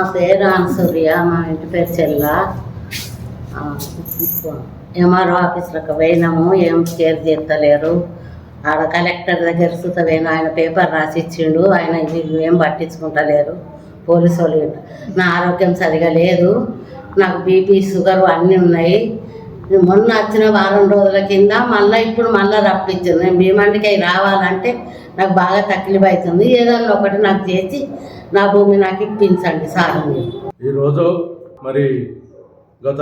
మా పేరు అనసూర్య మా ఇంటి పేరు చెల్ల. ఎంఆర్ఓ ఆఫీస్లోకి పోయినాము ఏం కేర్ చేస్తలేరు ఆడ కలెక్టర్ దగ్గర సుత పోయినా ఆయన పేపర్ రాసి ఇచ్చిండు ఆయన ఇది ఏం పట్టించుకుంటలేరు. పోలీసు వాళ్ళు నా ఆరోగ్యం సరిగా లేదు నాకు బీపీ షుగర్ అన్నీ ఉన్నాయి. మొన్న వచ్చిన వారం రోజుల కింద మళ్ళీ ఇప్పుడు మళ్ళీ రప్పించింది. నేను భీమండికి రావాలంటే నాకు బాగా తక్లీఫ్ అవుతుంది ఏదన్నా ఒకటి నాకు చేసి నా భూమి నాకు ఇప్పించండి సార్ ఈరోజు మరి గత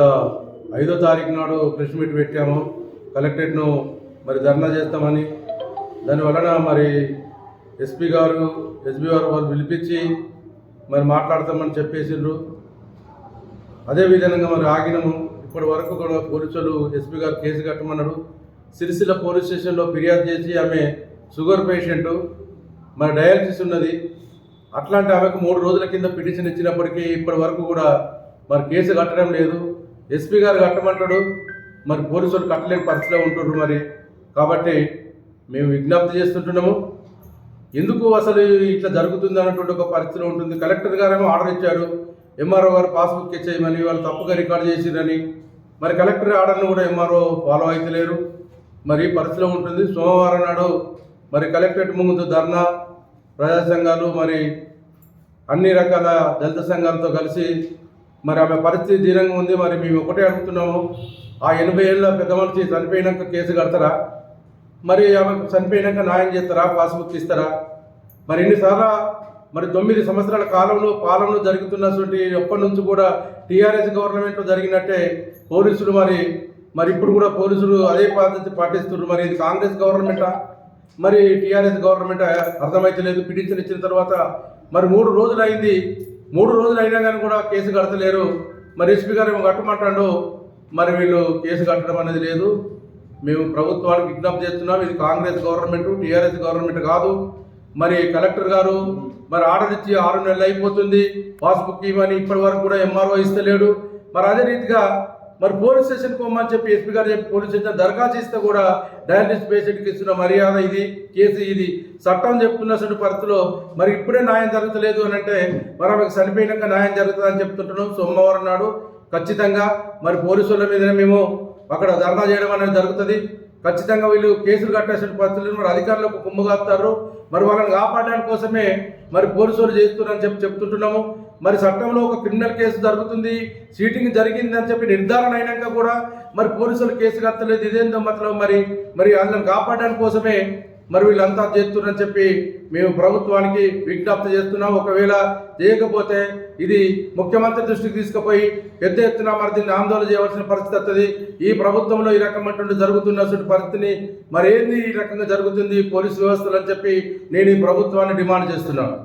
ఐదో తారీఖు నాడు ప్రెస్ మీట్ పెట్టాము. కలెక్టరేట్ను మరి ధర్నా చేస్తామని. దాని వలన మరి ఎస్పీ గారు ఎస్పీ గారు వాళ్ళు పిలిపించి మరి మాట్లాడతామని చెప్పేసిండ్రు. అదే విధంగా మరి ఆగినము. ఇప్పటి వరకు కూడా పోలీసులు ఎస్పీ గారు కేసు కట్టమన్నారు. సిరిసిల్ల పోలీస్ స్టేషన్లో ఫిర్యాదు చేసి ఆమె షుగర్ పేషెంటు. మరి డయాలసిస్ ఉన్నది. అట్లాంటి ఆమెకు మూడు రోజుల కింద పిటిషన్ ఇచ్చినప్పటికీ ఇప్పటి వరకు కూడా మరి కేసు కట్టడం లేదు. ఎస్పీ గారు కట్టమంటాడు మరి పోలీసులు కట్టలేని పరిస్థితిలో ఉంటున్నారు మరి. కాబట్టి మేము విజ్ఞప్తి చేస్తుంటున్నాము. ఎందుకు అసలు ఇట్లా జరుగుతుంది అన్నటువంటి ఒక పరిస్థితిలో ఉంటుంది. కలెక్టర్ గారేమో ఆర్డర్ ఇచ్చాడు ఎంఆర్ఓ గారు పాస్బుక్ ఇచ్చేయమని వాళ్ళు తప్పుగా రికార్డ్ చేసిరని మరి కలెక్టర్ ఆర్డర్ను కూడా ఎంఆర్ఓ ఫాలో అయితలేరు. మరి పరిస్థితిలో ఉంటుంది. సోమవారం నాడు మరి కలెక్టరేట్ ముందు ధర్నా ప్రజా సంఘాలు మరి అన్ని రకాల దళిత సంఘాలతో కలిసి మరి ఆమె పరిస్థితి దీనంగా ఉంది. మరి మేము ఒకటే అడుగుతున్నాము. ఆ ఎనభై ఏళ్ళ పెద్ద మనిషి చనిపోయినాక కేసు కడతారా? మరి ఆమెకు చనిపోయినాక న్యాయం చేస్తారా? పాస్బుక్ ఇస్తారా? మరి ఎన్నిసార్లు మరి తొమ్మిది సంవత్సరాల కాలంలో పాలనలో జరుగుతున్నటువంటి ఎప్పటి నుంచి కూడా టీఆర్ఎస్ గవర్నమెంట్లో జరిగినట్టే పోలీసులు మరి మరి ఇప్పుడు కూడా పోలీసులు అదే పద్ధతి పాటిస్తున్నారు. మరి ఇది కాంగ్రెస్ గవర్నమెంటా? మరి టీఆర్ఎస్ గవర్నమెంట్ అర్థమైతలేదు పిటిషన్ ఇచ్చిన తర్వాత మరి మూడు రోజులు అయింది మూడు రోజులు అయినా కానీ కూడా కేసు కడతలేరు. మరి ఎస్పీ గారు ఏమో కట్టమంటాడు. మరి వీళ్ళు కేసు కట్టడం అనేది లేదు. మేము ప్రభుత్వానికి విజ్ఞప్తి చేస్తున్నాం. ఇది కాంగ్రెస్ గవర్నమెంట్ టీఆర్ఎస్ గవర్నమెంట్ కాదు. మరి కలెక్టర్ గారు మరి ఆర్డర్ ఇచ్చి ఆరు నెలలు అయిపోతుంది. పాస్బుక్ ఇవ్వని ఇప్పటి వరకు కూడా ఎంఆర్ఓ ఇస్తలేడు. మరి అదే రీతిగా మరి పోలీస్ స్టేషన్ పోమని చెప్పి ఎస్పీ గారు చెప్పి పోలీస్ స్టేషన్ దరఖాస్తు ఇస్తే కూడా డయాలిసిస్ పేషెంట్కి ఇస్తున్న మర్యాద ఇది కేసు ఇది. చట్టం చెప్తున్నటువంటి పరిస్థితిలో మరి ఇప్పుడే న్యాయం జరుగుతలేదు అని అంటే మరి ఆమెకు చనిపోయినాక న్యాయం జరుగుతుందని చెప్తుంటున్నాం సోమవారం నాడు. ఖచ్చితంగా మరి పోలీసుల మీద మేము అక్కడ ధర్నా చేయడం అనేది జరుగుతుంది. ఖచ్చితంగా వీళ్ళు కేసులు కట్టేసిన పరిస్థితులు మరి అధికారులకు కుమ్ముగాస్తారు మరి వాళ్ళని కాపాడడానికి కోసమే మరి పోలీసులు చేస్తున్నారని చెప్పి చెప్తుంటున్నాము. మరి చట్టంలో ఒక క్రిమినల్ కేసు జరుగుతుంది సీటింగ్ జరిగింది అని చెప్పి నిర్ధారణ అయినాక కూడా మరి పోలీసులు కేసు కట్టలేదు. ఇదేందో మతలో మరి మరి వాళ్ళని కాపాడడానికి కోసమే మరి వీళ్ళంతా చేస్తున్నారని చెప్పి మేము ప్రభుత్వానికి విజ్ఞప్తి చేస్తున్నాం. ఒకవేళ చేయకపోతే ఇది ముఖ్యమంత్రి దృష్టికి తీసుకుపోయి పెద్ద ఎత్తున మరి దీన్ని ఆందోళన చేయవలసిన పరిస్థితి వస్తుంది. ఈ ప్రభుత్వంలో ఈ రకమైనటువంటి జరుగుతున్నటువంటి పరిస్థితిని మరి ఏంది ఈ రకంగా జరుగుతుంది? పోలీసు వ్యవస్థలు అని చెప్పి నేను ఈ ప్రభుత్వాన్ని డిమాండ్ చేస్తున్నాను.